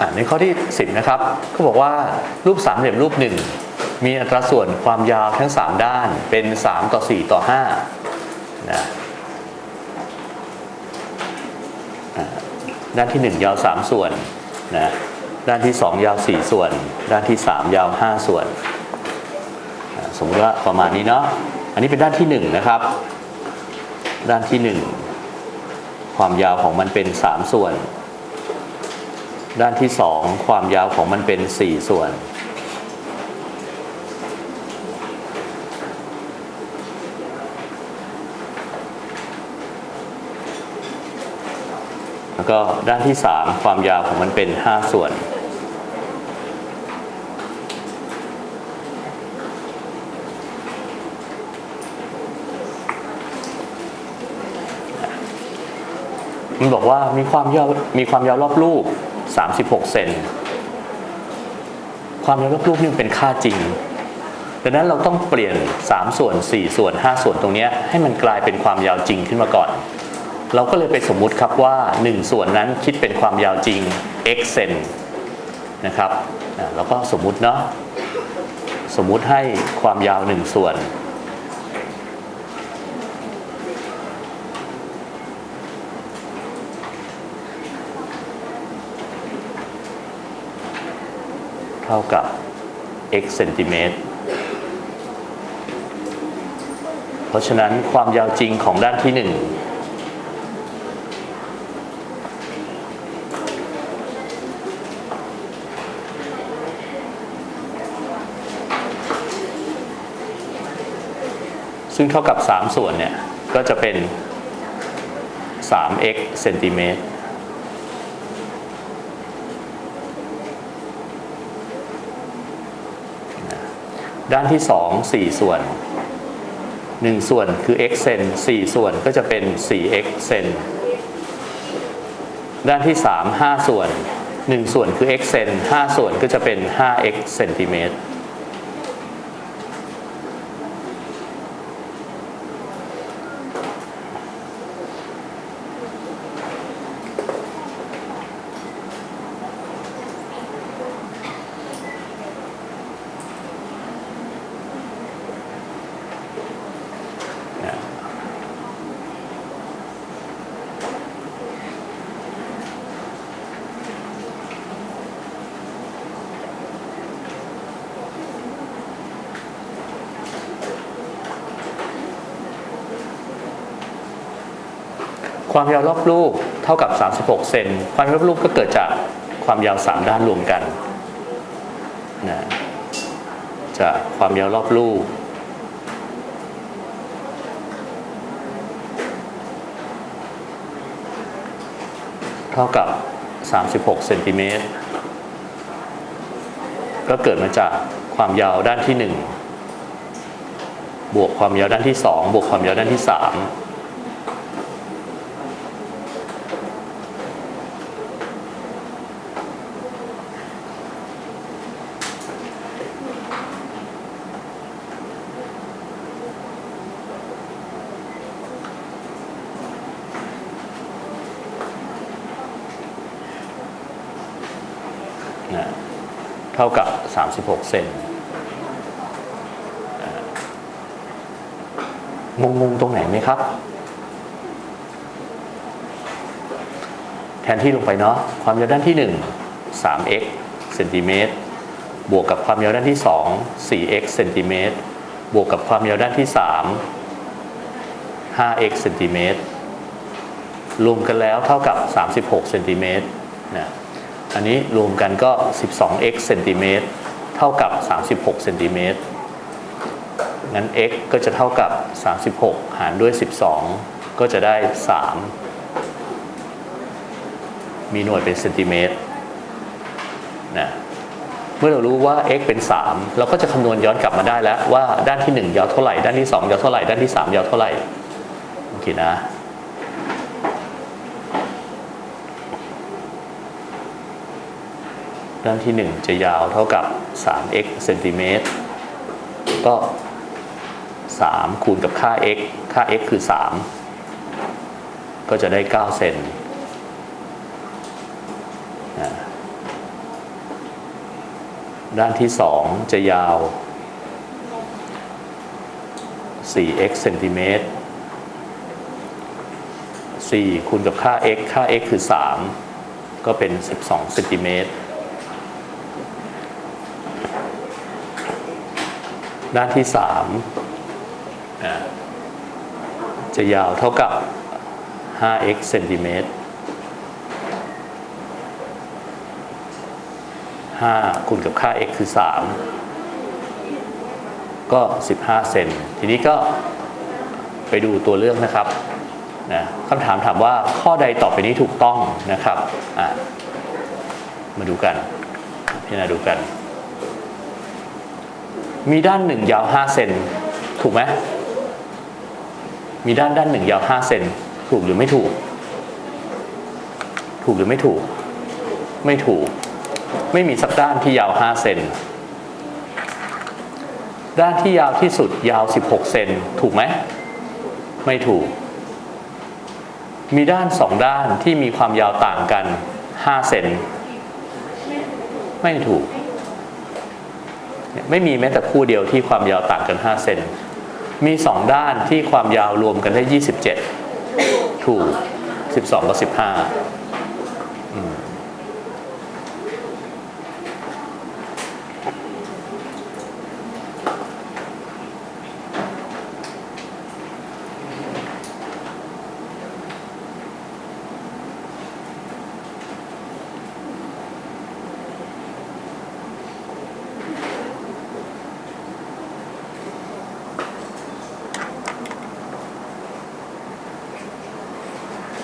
อะในข้อที่ 10 นะครับก็บอกว่ารูปสามเหลี่ยมรูปหนึ่งมีอัตราส่วนความยาวทั้ง 3 ด้านเป็น 3 ต่อ 4 ต่อ5นะอะด้านที่ 1 ยาว 3 ส่วนนะด้านที่ 2 ยาว 4 ส่วน ด้านที่ 3 ยาว 5 ส่วนอะสมมติว่าประมาณนี้เนาะอันนี้เป็นด้านที่ 1 นะครับ ด้านที่ 1 ความยาวของมันเป็น 3 ส่วน ด้านที่2ความยาวของมันเป็น4ส่วน แล้วก็ด้านที่3ความยาวของมันเป็น5ส่วนมันบอกว่ามีความยาวมีความยาวรอบรูป 36 เซน ความยาวรอบรูปนี่เป็นค่าจริง ดังนั้นเราต้องเปลี่ยน 3 ส่วน 4 ส่วน 5 ส่วนตรงนี้ให้มันกลายเป็นความยาวจริงขึ้นมาก่อน เราก็เลยไปสมมุติครับว่า 1 ส่วนนั้นคิดเป็นความยาวจริง x เซนนะครับเราก็สมมุติเนาะ สมมุติให้ความยาว 1 ส่วน ท่ากับ x เซนติเมตร เพราะฉะนั้นความยาวจริงของด้านที่ 1 ซึ่งเท่ากับ 3 ส่วนเนี่ย ก็จะเป็น 3x เซนติเมตร ด้านที่สองส่วน1ส่วนคือ x เซน4ส่วนก็จะเป็น 4x เซนด้านที่3 5ส่วน1ส่วนคือ x เซน5ส่วนก็จะเป็น 5x เซนติเมตร ความยาวรอบรูปเท่ากับ 36 เซน ความยาวรอบรูปก็เกิดจากความยาว 3 ด้านรวมกันนะจากความยาวรอบรูปเท่ากับ 36 เซนติเมตร ก็เกิดมาจากความยาวด้านที่ 1 บวกความยาวด้านที่ 2 บวกความยาวด้านที่ 3 นะเท่ากับ 36 เซนอ่างงๆตรงไหนไหมครับ แทนที่ลงไปเนาะความยาวด้านที่ 1 3x เซนติเมตรบวกกับความยาวด้านที่ 2 4x เซนติเมตรบวกกับความยาวด้านที่ 3 5x เซนติเมตรรวมกันแล้วเท่ากับ 36 เซนติเมตรนะ อันนี้รวมกันก็ 12x เซนติเมตรเท่ากับ 36เซนติเมตรงั้น x ก็จะเท่ากับ 36 หารด้วย 12 ก็จะได้ 3 มีหน่วยเป็นเซนติเมตรนะเมื่อเรารู้ว่า x เป็น 3 เราก็จะคำนวณย้อนกลับมาได้แล้วว่าด้านที่ 1 ยาวเท่าไหร่ ด้านที่ 2 ยาวเท่าไหร่ ด้านที่ 3 ยาวเท่าไหร่ โอเคนะ ด้านที่ 1 จะยาวเท่ากับ 3x เซนติเมตรก็ 3 คูณกับค่า x ค่า x คือ 3 ก็จะได้ 9 เซนด้านที่สองจะยาว 4x เซนติเมตร4คูณกับค่า x ค่า x คือ 3 ก็เป็น 12 เซนติเมตร ด้านที่3อ่าจะยาวเท่ากับ 5x เซนติเมตร5คูณกับค่า x คือ 3 ก็ 15 เซน ทีนี้ก็ไปดูตัวเลือกนะครับนะคำถามถามว่าข้อใดต่อไปนี้ถูกต้องนะครับ มาดูกันพิจารณาดูกัน มีด้านหนึ่งยาว5เซนถูกไหมมีด้านด้านหนึ่งยาว5เซนถูกหรือไม่ถูก ถูกหรือไม่ถูก ไม่ถูก ไม่มีสักด้านที่ยาว5เซนด้านที่ยาวที่สุดยาว 16 เซนถูกไหม ไม่ถูก มีด้านสองด้านที่มีความยาวต่างกัน 5 เซนไม่ถูก ไม่มีแม้แต่คู่เดียวที่ความยาวต่างกัน 5 เซน มีสองด้านที่ความยาวรวมกันได้ 27 ถูก 12กับ15